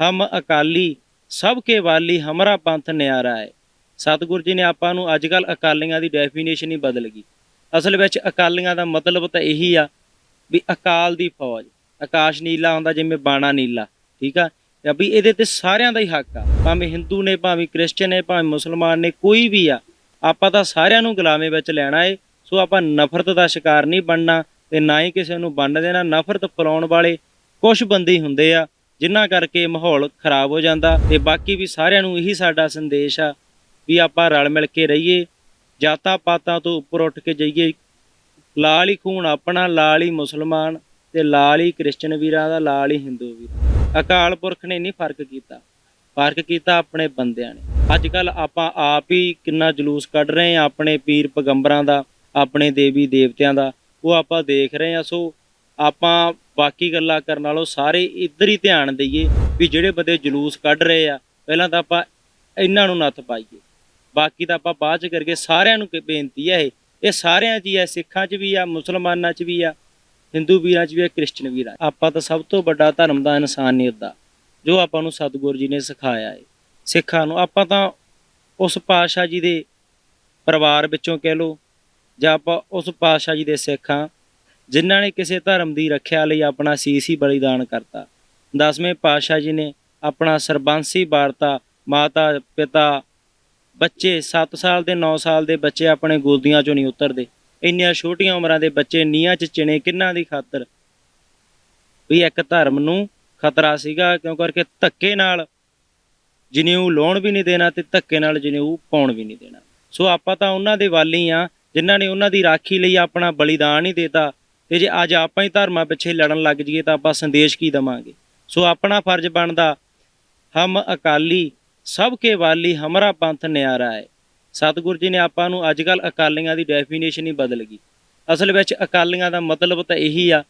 ਹਮ ਅਕਾਲੀ, ਸਭ ਕੇ ਵਾਲੀ ਹਮਰਾ ਪੰਥ ਨਿਆਰਾ ਹੈ। ਸਤਿਗੁਰੂ ਜੀ ਨੇ ਆਪਾਂ ਨੂੰ ਅੱਜ ਕੱਲ ਅਕਾਲੀਆਂ ਦੀ ਡੈਫੀਨੇਸ਼ਨ ਹੀ ਬਦਲ ਗਈ। ਅਸਲ ਵਿੱਚ ਅਕਾਲੀਆਂ ਦਾ ਮਤਲਬ ਤਾਂ ਇਹੀ ਆ ਵੀ ਅਕਾਲ ਦੀ ਫੌਜ। ਆਕਾਸ਼ ਨੀਲਾ ਹੁੰਦਾ ਜਿਵੇਂ ਬਾਣਾ ਨੀਲਾ, ਠੀਕ ਆ? ਵੀ ਇਹਦੇ ਤੇ ਸਾਰਿਆਂ ਦਾ ਹੀ ਹੱਕ ਆ। ਭਾਵੇਂ ਹਿੰਦੂ ਨੇ, ਭਾਵੇਂ ਕ੍ਰਿਸਚੀਅਨ ਨੇ, ਭਾਵੇਂ ਮੁਸਲਮਾਨ ਨੇ, ਕੋਈ ਵੀ ਆ, ਆਪਾਂ ਤਾਂ ਸਾਰਿਆਂ ਨੂੰ ਗੁਲਾਮੇ ਵਿੱਚ ਲੈਣਾ ਏ। ਸੋ ਆਪਾਂ ਨਫ਼ਰਤ ਦਾ ਸ਼ਿਕਾਰ ਨਹੀਂ ਬਣਨਾ ਤੇ ਨਾ ਹੀ ਕਿਸੇ ਨੂੰ ਬੰਨ ਦੇਣਾ। ਨਫ਼ਰਤ ਫੈਲਾਉਣ ਵਾਲੇ ਕੁਝ ਬੰਦੇ ਹੁੰਦੇ ਆ। ਜਿਨ੍ਹਾਂ ਕਰਕੇ ਮਾਹੌਲ ਖਰਾਬ ਹੋ ਜਾਂਦਾ ਤੇ ਬਾਕੀ ਵੀ ਸਾਰਿਆਂ ਨੂੰ ਇਹੀ ਸਾਡਾ ਸੰਦੇਸ਼ ਆ ਵੀ ਆਪਾਂ ਰਲ ਮਿਲ ਕੇ ਰਹੀਏ, ਜਾਤਾਂ ਪਾਤਾਂ ਤੋਂ ਉੱਪਰ ਉੱਠ ਕੇ ਜਾਈਏ। ਲਾਲ ਹੀ ਖੂਨ ਆਪਣਾ, ਲਾਲ ਹੀ ਮੁਸਲਮਾਨ ਤੇ ਲਾਲ ਹੀ ਕ੍ਰਿਸਚਨ ਵੀਰਾਂ ਦਾ, ਲਾਲ ਹੀ ਹਿੰਦੂ ਵੀਰ। ਅਕਾਲ ਪੁਰਖ ਨੇ ਨਹੀਂ ਫ਼ਰਕ ਕੀਤਾ। ਫ਼ਰਕ ਕੀਤਾ ਆਪਣੇ ਬੰਦਿਆਂ ਨੇ। ਅੱਜ ਕੱਲ ਆਪਾਂ ਆਪ ਹੀ ਕਿੰਨਾ ਜਲੂਸ ਕੱਢ ਰਹੇ ਆ ਆਪਣੇ ਪੀਰ ਪਗੰਬਰਾਂ ਦਾ, ਆਪਣੇ ਦੇਵੀ ਦੇਵਤਿਆਂ ਦਾ। ਉਹ ਆਪਾਂ ਦੇਖ ਰਹੇ ਆ ਸੋ ਆਪਾਂ ਬਾਕੀ ਗੱਲਾਂ ਕਰਨ ਨਾਲੋਂ ਸਾਰੇ ਇੱਧਰ ਹੀ ਧਿਆਨ ਦਈਏ ਵੀ ਜਿਹੜੇ ਬੰਦੇ ਜਲੂਸ ਕੱਢ ਰਹੇ ਆ, ਪਹਿਲਾਂ ਤਾਂ ਆਪਾਂ ਇਹਨਾਂ ਨੂੰ ਨੱਥ ਪਾਈਏ। ਬਾਕੀ ਤਾਂ ਆਪਾਂ ਬਾਅਦ ਚ ਕਰਕੇ ਸਾਰਿਆਂ ਨੂੰ ਬੇਨਤੀ ਹੈ ਇਹ ਇਹ ਸਾਰਿਆਂ 'ਚ ਹੀ ਹੈ ਸਿੱਖਾਂ 'ਚ ਵੀ ਆ, ਮੁਸਲਮਾਨਾਂ 'ਚ ਵੀ ਆ, ਹਿੰਦੂ ਵੀਰਾਂ 'ਚ ਵੀ ਆ, ਕ੍ਰਿਸਚਨ ਵੀਰਾਂ ਆਪਾਂ ਤਾਂ ਸਭ ਤੋਂ ਵੱਡਾ ਧਰਮ ਦਾ ਇਨਸਾਨੀਅਤ ਦਾ, ਜੋ ਆਪਾਂ ਨੂੰ ਸਤਿਗੁਰੂ ਜੀ ਨੇ ਸਿਖਾਇਆ ਹੈ ਸਿੱਖਾਂ ਨੂੰ। ਆਪਾਂ ਤਾਂ ਉਸ ਪਾਤਸ਼ਾਹ ਜੀ ਦੇ ਪਰਿਵਾਰ ਵਿੱਚੋਂ ਕਹਿ ਲਓ, ਜਾਂ ਆਪਾਂ ਉਸ ਪਾਤਸ਼ਾਹ ਜੀ ਦੇ ਸਿੱਖਾਂ ਜਿਨ੍ਹਾਂ ਨੇ ਕਿਸੇ ਧਰਮ ਦੀ ਰੱਖਿਆ ਲਈ ਆਪਣਾ ਸੀਸੀ ਬਲੀਦਾਨ ਕਰਤਾ। ਦਸਵੇਂ ਪਾਤਸ਼ਾਹ ਜੀ ਨੇ ਆਪਣਾ ਸਰਬੰਸੀ ਵਾਰਤਾ, ਮਾਤਾ, ਪਿਤਾ, ਬੱਚੇ 7 ਸਾਲ ਦੇ 9 ਸਾਲ ਦੇ ਬੱਚੇ ਆਪਣੇ ਗੋਦੀਆਂ ਚੋਂ ਨਹੀਂ ਉਤਰਦੇ। ਇੰਨੀਆਂ ਛੋਟੀਆਂ ਉਮਰਾਂ ਦੇ ਬੱਚੇ ਨੀਹਾਂ 'ਚ ਚਿਣੇ ਕਿੰਨਾਂ ਦੀ ਖਾਤਰ? ਵੀ ਇੱਕ ਧਰਮ ਨੂੰ ਖਤਰਾ ਸੀਗਾ, ਕਿਉਂ ਕਰਕੇ ਧੱਕੇ ਨਾਲ ਜਨੇਊ ਲਾਉਣ ਵੀ ਨਹੀਂ ਦੇਣਾ ਤੇ ਧੱਕੇ ਨਾਲ ਜਨੇਊ ਪਾਉਣ ਵੀ ਨਹੀਂ ਦੇਣਾ। ਸੋ ਆਪਾਂ ਤਾਂ ਉਹਨਾਂ ਦੇ ਵਾਲੀ ਆ, ਜਿਨ੍ਹਾਂ ਨੇ ਉਹਨਾਂ ਦੀ ਰਾਖੀ ਲਈ ਆਪਣਾ ਬਲੀਦਾਨ ਹੀ ਦੇਤਾ। ਤੇ ਜੇ ਅੱਜ ਆਪਾਂ ਹੀ ਧਰਮਾਂ ਪਿੱਛੇ ਲੜਨ ਲੱਗ ਜਾਈਏ ਤਾਂ ਆਪਾਂ ਸੰਦੇਸ਼ ਕੀ ਦਵਾਂਗੇ? ਸੋ ਆਪਣਾ ਫਰਜ਼ ਬਣਦਾ, ਹਮ ਅਕਾਲੀ, ਸਭ ਕੇ ਵਾਲੀ, ਹਮਰਾ ਪੰਥ ਨਿਆਰਾ ਹੈ। ਸਤਿਗੁਰੂ ਜੀ ਨੇ ਆਪਾਂ ਨੂੰ ਅੱਜ ਕੱਲ ਅਕਾਲੀਆਂ ਦੀ ਡੈਫੀਨੇਸ਼ਨ ਹੀ ਬਦਲ ਗਈ। ਅਸਲ ਵਿੱਚ ਅਕਾਲੀਆਂ ਦਾ ਮਤਲਬ ਤਾਂ ਇਹੀ ਆ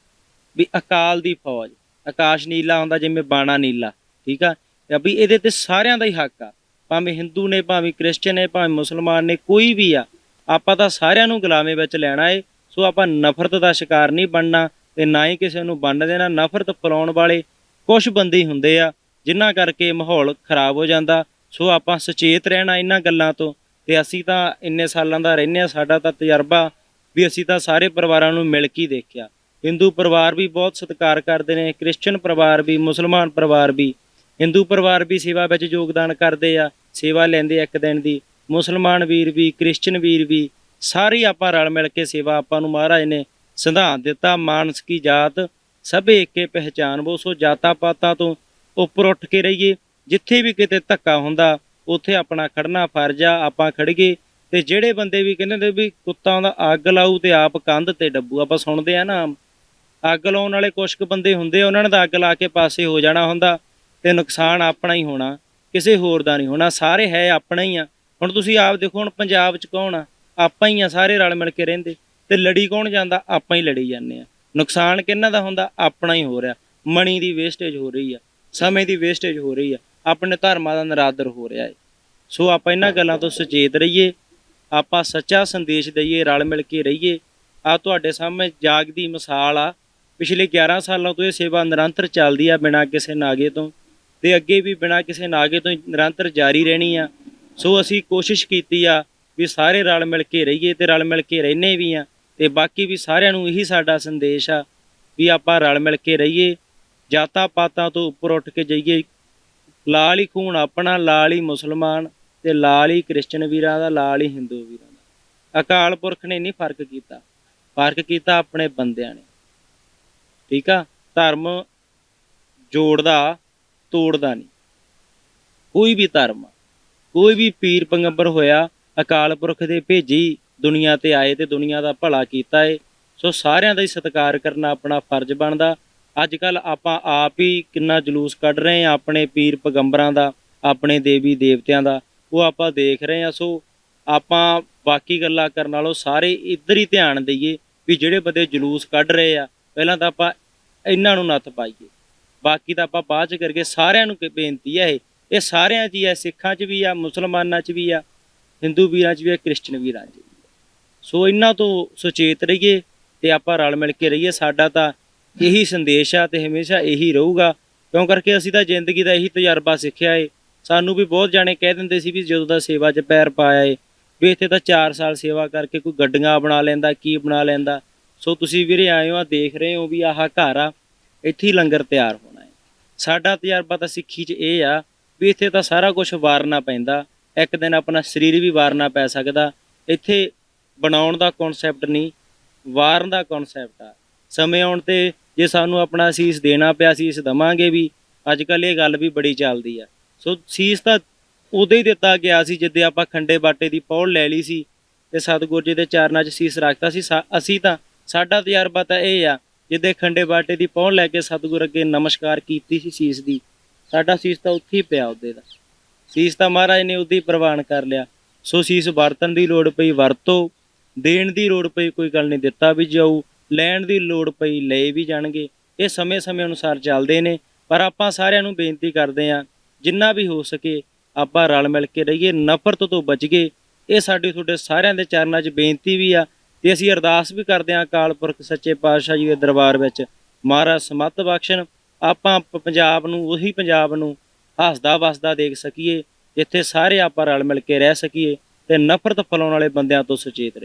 ਵੀ ਅਕਾਲ ਦੀ ਫੌਜ। ਆਕਾਸ਼ ਨੀਲਾ ਹੁੰਦਾ ਜਿਵੇਂ ਬਾਣਾ ਨੀਲਾ, ਠੀਕ ਆ? ਵੀ ਇਹਦੇ ਤੇ ਸਾਰਿਆਂ ਦਾ ਹੀ ਹੱਕ ਆ। ਭਾਵੇਂ ਹਿੰਦੂ ਨੇ, ਭਾਵੇਂ ਕ੍ਰਿਸਚੀਅਨ ਨੇ, ਭਾਵੇਂ ਮੁਸਲਮਾਨ ਨੇ, ਕੋਈ ਵੀ ਆ, ਆਪਾਂ ਤਾਂ ਸਾਰਿਆਂ ਨੂੰ ਗੁਲਾਮੇ ਵਿੱਚ ਲੈਣਾ ਏ। ਸੋ ਆਪਾਂ ਨਫ਼ਰਤ ਦਾ ਸ਼ਿਕਾਰ ਨਹੀਂ ਬਣਨਾ ਤੇ ਨਾ ਹੀ ਕਿਸੇ ਨੂੰ ਵੰਡ ਦੇਣਾ। ਨਫ਼ਰਤ ਫੈਲਾਉਣ ਵਾਲੇ ਕੁਝ ਬੰਦੇ ਹੀ ਹੁੰਦੇ ਆ, ਜਿਨ੍ਹਾਂ ਕਰਕੇ ਮਾਹੌਲ ਖਰਾਬ ਹੋ ਜਾਂਦਾ। ਸੋ ਆਪਾਂ ਸੁਚੇਤ ਰਹਿਣਾ ਇਹਨਾਂ ਗੱਲਾਂ ਤੋਂ ਤੇ ਅਸੀਂ ਤਾਂ ਇੰਨੇ ਸਾਲਾਂ ਦਾ ਰਹਿੰਦੇ ਆ ਸਾਡਾ ਤਾਂ ਤਜਰਬਾ ਵੀ ਅਸੀਂ ਤਾਂ ਸਾਰੇ ਪਰਿਵਾਰਾਂ ਨੂੰ ਮਿਲ ਕੇ ਦੇਖਿਆ। ਹਿੰਦੂ ਪਰਿਵਾਰ ਵੀ ਬਹੁਤ ਸਤਿਕਾਰ ਕਰਦੇ ਨੇ ਕ੍ਰਿਸਚੀਅਨ ਪਰਿਵਾਰ ਵੀ, ਮੁਸਲਮਾਨ ਪਰਿਵਾਰ ਵੀ। ਹਿੰਦੂ ਪਰਿਵਾਰ ਵੀ ਸੇਵਾ ਵਿੱਚ ਯੋਗਦਾਨ ਕਰਦੇ ਆ, ਸੇਵਾ ਲੈਂਦੇ ਆ ਇੱਕ ਦਿਨ ਦੀ। ਮੁਸਲਮਾਨ ਵੀਰ ਵੀ ਕ੍ਰਿਸਚੀਅਨ ਵੀਰ ਵੀ ਸਾਰੀ ਆਪਾਂ ਰਲ ਮਿਲ ਕੇ ਸੇਵਾ ਆਪਾਂ ਨੂੰ ਮਹਾਰਾਜ ਨੇ ਸਿਧਾਂਤ ਦਿੱਤਾ ਮਾਨਸ ਕੀ ਜਾਤ ਸਭੇ ਏਕੇ ਪਹਿਚਾਨਬੋ ਸੋ ਜਾਤਾਂ ਪਾਤਾਂ ਤੋਂ ਉੱਪਰ ਉੱਠ ਕੇ ਰਹੀਏ। ਜਿੱਥੇ ਵੀ ਕਿਤੇ ਧੱਕਾ ਹੁੰਦਾ, ਉੱਥੇ ਆਪਣਾ ਖੜਨਾ ਫਰਜ਼ ਆ, ਆਪਾਂ ਖੜੀਏ। ਤੇ ਜਿਹੜੇ ਬੰਦੇ ਵੀ ਕਹਿੰਦੇ ਨੇ ਵੀ ਕੁੱਤਾ ਦਾ ਅੱਗ ਲਾਊ ਤੇ ਆਪ ਕੰਧ ਤੇ ਡੱਬੂ, ਆਪਾਂ ਸੁਣਦੇ ਆ ਨਾ। ਅੱਗ ਲਾਉਣ ਵਾਲੇ ਕੁਝ ਕੁ ਬੰਦੇ ਹੁੰਦੇ ਉਹਨਾਂ ਨੇ ਤਾਂ ਅੱਗ ਲਾ ਕੇ ਪਾਸੇ ਹੋ ਜਾਣਾ ਹੁੰਦਾ ਤੇ ਨੁਕਸਾਨ ਆਪਣਾ ਹੀ ਹੋਣਾ, ਕਿਸੇ ਹੋਰ ਦਾ ਨਹੀਂ ਹੋਣਾ। ਸਾਰੇ ਹੈ ਆਪਣਾ ਹੀ ਆ। ਹੁਣ ਤੁਸੀਂ ਆਪ ਦੇਖੋ, ਹੁਣ ਪੰਜਾਬ 'ਚ ਕੌਣ ਆ? ਆਪਾਂ ਹੀ ਆ ਸਾਰੇ ਰਲ ਮਿਲ ਕੇ ਰਹਿੰਦੇ। ਤੇ ਲੜੀ ਕੌਣ ਜਾਂਦਾ? ਆਪਾਂ ਹੀ ਲੜੀ ਜਾਂਦੇ ਆ। ਨੁਕਸਾਨ ਕਿਹਨਾਂ ਦਾ ਹੁੰਦਾ? ਆਪਣਾ ਹੀ ਹੋ ਰਿਹਾ। ਮਣੀ ਦੀ ਵੇਸਟੇਜ ਹੋ ਰਹੀ ਆ। ਸਮੇਂ ਦੀ ਵੇਸਟੇਜ ਹੋ ਰਹੀ ਆ। ਆਪਣੇ ਧਰਮਾਂ ਦਾ ਨਰਾਦਰ ਹੋ ਰਿਹਾ ਹੈ ਸੋ ਆਪਾਂ ਇਹਨਾਂ ਗੱਲਾਂ ਤੋਂ ਸੁਚੇਤ ਰਹੀਏ। ਆਪਾਂ ਸੱਚਾ ਸੰਦੇਸ਼ ਦਈਏ, ਰਲ ਮਿਲ ਕੇ ਰਹੀਏ। ਆ ਤੁਹਾਡੇ ਸਾਹਮਣੇ ਜਾਗਦੀ ਮਿਸਾਲ ਆ। ਪਿਛਲੇ 11 ਸਾਲਾਂ ਤੋਂ ਇਹ ਸੇਵਾ ਨਿਰੰਤਰ ਚੱਲਦੀ ਆ ਬਿਨਾਂ ਕਿਸੇ ਨਾਗੇ ਤੋਂ। ਤੇ ਅੱਗੇ ਵੀ ਬਿਨਾਂ ਕਿਸੇ ਨਾਗੇ ਤੋਂ ਹੀ ਨਿਰੰਤਰ ਜਾਰੀ ਰਹਿਣੀ ਆ। ਸੋ ਅਸੀਂ ਕੋਸ਼ਿਸ਼ ਕੀਤੀ ਆ ਵੀ ਸਾਰੇ ਰਲ ਮਿਲ ਕੇ ਰਹੀਏ ਤੇ ਰਲ ਮਿਲ ਕੇ ਰਹਿੰਦੇ ਵੀ ਆ ਤੇ ਬਾਕੀ ਵੀ ਸਾਰਿਆਂ ਨੂੰ ਇਹੀ ਸਾਡਾ ਸੰਦੇਸ਼ ਆ ਵੀ ਆਪਾਂ ਰਲ ਮਿਲ ਕੇ ਰਹੀਏ, ਜਾਤਾਂ ਪਾਤਾਂ ਤੋਂ ਉੱਪਰ ਉੱਠ ਕੇ ਜਾਈਏ। ਲਾਲ ਹੀ ਖੂਨ ਆਪਣਾ, ਲਾਲ ਹੀ ਮੁਸਲਮਾਨ ਤੇ ਲਾਲ ਹੀ ਕ੍ਰਿਸਚਨ ਵੀਰਾਂ ਦਾ, ਲਾਲ ਹੀ ਹਿੰਦੂ ਵੀਰਾਂ ਦਾ। ਅਕਾਲ ਪੁਰਖ ਨੇ ਨਹੀਂ ਫ਼ਰਕ ਕੀਤਾ ਫ਼ਰਕ ਕੀਤਾ ਆਪਣੇ ਬੰਦਿਆਂ ਨੇ। ਠੀਕ ਆ, ਧਰਮ ਜੋੜਦਾ, ਤੋੜਦਾ ਨਹੀਂ। ਕੋਈ ਵੀ ਧਰਮ, ਕੋਈ ਵੀ ਪੀਰ ਪੰਗੰਬਰ ਹੋਇਆ ਅਕਾਲ ਪੁਰਖ ਦੇ ਭੇਜੀ ਦੁਨੀਆ ਤੇ ਆਏ ਤੇ ਦੁਨੀਆ ਦਾ ਭਲਾ ਕੀਤਾ ਏ। ਸੋ ਸਾਰਿਆਂ ਦਾ ਹੀ ਸਤਿਕਾਰ ਕਰਨਾ ਆਪਣਾ ਫਰਜ਼ ਬਣਦਾ। ਅੱਜ ਕੱਲ ਆਪਾਂ ਆਪ ਹੀ ਕਿੰਨਾ ਜਲੂਸ ਕੱਢ ਰਹੇ ਆ ਆਪਣੇ ਪੀਰ ਪੈਗੰਬਰਾਂ ਦਾ, ਆਪਣੇ ਦੇਵੀ ਦੇਵਤਿਆਂ ਦਾ। ਉਹ ਆਪਾਂ ਦੇਖ ਰਹੇ ਆ ਸੋ ਆਪਾਂ ਬਾਕੀ ਗੱਲਾਂ ਕਰਨ ਨਾਲੋਂ ਸਾਰੇ ਇੱਧਰ ਹੀ ਧਿਆਨ ਦਈਏ ਵੀ ਜਿਹੜੇ ਬੰਦੇ ਜਲੂਸ ਕੱਢ ਰਹੇ ਆ, ਪਹਿਲਾਂ ਤਾਂ ਆਪਾਂ ਇਹਨਾਂ ਨੂੰ ਨੱਥ ਪਾਈਏ। ਬਾਕੀ ਤਾਂ ਆਪਾਂ ਬਾਅਦ ਚ ਕਰਕੇ ਸਾਰਿਆਂ ਨੂੰ ਬੇਨਤੀ ਹੈ ਇਹ। ਇਹ ਸਾਰਿਆਂ 'ਚ ਹੀ ਹੈ ਸਿੱਖਾਂ 'ਚ ਵੀ ਆ, ਮੁਸਲਮਾਨਾਂ 'ਚ ਵੀ ਆ। ਹਿੰਦੂ ਵੀਰਾਂ 'ਚ ਵੀ ਆ ਕ੍ਰਿਸਚਨ ਵੀਰਾਂ 'ਚ ਵੀ ਸੋ ਇਹਨਾਂ ਤੋਂ ਸੁਚੇਤ ਰਹੀਏ ਤੇ ਆਪਾਂ ਰਲ ਮਿਲ ਕੇ ਰਹੀਏ, ਸਾਡਾ ਤਾਂ ਇਹੀ ਸੰਦੇਸ਼ ਆ ਤੇ ਹਮੇਸ਼ਾ ਇਹੀ ਰਹੂਗਾ। ਕਿਉਂ ਕਰਕੇ ਅਸੀਂ ਤਾਂ ਜ਼ਿੰਦਗੀ ਦਾ ਇਹੀ ਤਜਰਬਾ ਸਿੱਖਿਆ ਏ। ਸਾਨੂੰ ਵੀ ਬਹੁਤ ਜਾਣੇ ਕਹਿ ਦਿੰਦੇ ਸੀ ਵੀ ਜਦੋਂ ਦਾ ਸੇਵਾ 'ਚ ਪੈਰ ਪਾਇਆ ਏ, ਵੀ ਇੱਥੇ ਤਾਂ 4 ਸਾਲ ਸੇਵਾ ਕਰਕੇ ਕੋਈ ਗੱਡੀਆਂ ਬਣਾ ਲੈਂਦਾ, ਕੀ ਬਣਾ ਲੈਂਦਾ। ਸੋ ਤੁਸੀਂ ਵੀਰੇ ਆਏ ਹੋ ਆ ਦੇਖ ਰਹੇ ਹੋ ਵੀ ਆਹ ਘਰ ਆ, ਇੱਥੇ ਹੀ ਲੰਗਰ ਤਿਆਰ ਹੋਣਾ ਹੈ ਸਾਡਾ ਤਜਰਬਾ ਤਾਂ ਸਿੱਖੀ 'ਚ ਇਹ ਆ ਵੀ ਇੱਥੇ ਤਾਂ ਸਾਰਾ ਕੁਝ ਵਾਰਨਾ ਪੈਂਦਾ। ਇੱਕ ਦਿਨ ਆਪਣਾ ਸਰੀਰ ਵੀ ਵਾਰਨਾ ਪੈ ਸਕਦਾ। ਇੱਥੇ ਬਣਾਉਣ ਦਾ ਕਨਸੈਪਟ ਨਹੀਂ, ਵਾਰਨ ਦਾ ਕਨਸੈਪਟ ਆ। ਸਮੇਂ ਆਉਣ ਤੇ ਜੇ ਸਾਨੂੰ ਆਪਣਾ ਸੀਸ ਦੇਣਾ ਪਿਆ, ਸੀਸ ਦਵਾਂਗੇ ਵੀ ਅੱਜ ਕੱਲ ਇਹ ਗੱਲ ਵੀ ਬੜੀ ਚੱਲਦੀ ਆ। ਸੋ ਸੀਸ ਤਾਂ ਉਦੋਂ ਹੀ ਦਿੱਤਾ ਗਿਆ ਸੀ ਜਿੱਦੇ ਆਪਾਂ ਖੰਡੇ ਬਾਟੇ ਦੀ ਪੌੜ ਲੈ ਲਈ ਸੀ ਤੇ ਸਤਿਗੁਰ ਜੀ ਦੇ ਚਰਨਾਂ 'ਚ ਸੀਸ ਰੱਖਤਾ ਸੀ। ਸਾ- ਅਸੀਂ ਤਾਂ ਸਾਡਾ ਤਜਰਬਾ ਤਾਂ ਇਹ ਆ, ਜਿੱਦੇ ਖੰਡੇ ਬਾਟੇ ਦੀ ਪੌੜ ਲੈ ਕੇ ਸਤਿਗੁਰ ਅੱਗੇ ਨਮਸਕਾਰ ਕੀਤੀ ਸੀ ਸੀਸ ਦੀ, ਸਾਡਾ ਸੀਸ ਤਾਂ ਉੱਥੇ ਹੀ ਪਿਆ ਉਹਦੇ ਦਾ। ਸੀਸ ਤਾਂ ਮਹਾਰਾਜ ਨੇ ਉਹਦੀ ਪ੍ਰਵਾਨ ਕਰ ਲਿਆ। ਸੋ ਸੀਸ ਵਰਤਣ ਦੀ ਲੋੜ ਪਈ, ਵਰਤੋ। ਦੇਣ ਦੀ ਲੋੜ ਪਈ, ਕੋਈ ਗੱਲ ਨਹੀਂ, ਦਿੱਤਾ ਵੀ ਜਾਊ। ਲੈਣ ਦੀ ਲੋੜ ਪਈ, ਲਏ ਵੀ ਜਾਣਗੇ। ਇਹ ਸਮੇਂ-ਸਮੇਂ ਅਨੁਸਾਰ ਚੱਲਦੇ ਨੇ। ਪਰ ਆਪਾਂ ਸਾਰਿਆਂ ਨੂੰ ਬੇਨਤੀ ਕਰਦੇ ਆਂ ਜਿੰਨਾ ਵੀ ਹੋ ਸਕੇ, ਆਪਾਂ ਰਲ ਮਿਲ ਕੇ ਰਹੀਏ, ਨਫ਼ਰਤ ਤੋਂ ਬਚ ਗਏ। ਇਹ ਸਾਡੀ ਤੁਹਾਡੇ ਸਾਰਿਆਂ ਦੇ ਚਰਨਾਂ 'ਚ ਬੇਨਤੀ ਵੀ ਆ। ਤੇ ਅਸੀਂ ਅਰਦਾਸ ਵੀ ਕਰਦੇ ਆਂ ਅਕਾਲ ਪੁਰਖ ਸੱਚੇ ਪਾਤਸ਼ਾਹ ਜੀ ਦੇ ਦਰਬਾਰ ਵਿੱਚ। ਮਹਾਰਾਜ ਸਮੱਤ ਬਖਸ਼ਣ। ਆਪਾਂ ਪੰਜਾਬ ਨੂੰ, ਉਹੀ ਪੰਜਾਬ ਨੂੰ ਹੱਸਦਾ ਵਸਦਾ ਦੇਖ ਸਕੀਏ, ਜਿੱਥੇ ਸਾਰੇ ਆਪਾਂ ਰਲ ਮਿਲ ਕੇ ਰਹਿ ਸਕੀਏ ਤੇ ਨਫ਼ਰਤ ਫੈਲਾਉਣ ਵਾਲੇ ਬੰਦਿਆਂ ਤੋਂ ਸੁਚੇਤ ਰਹੀਏ।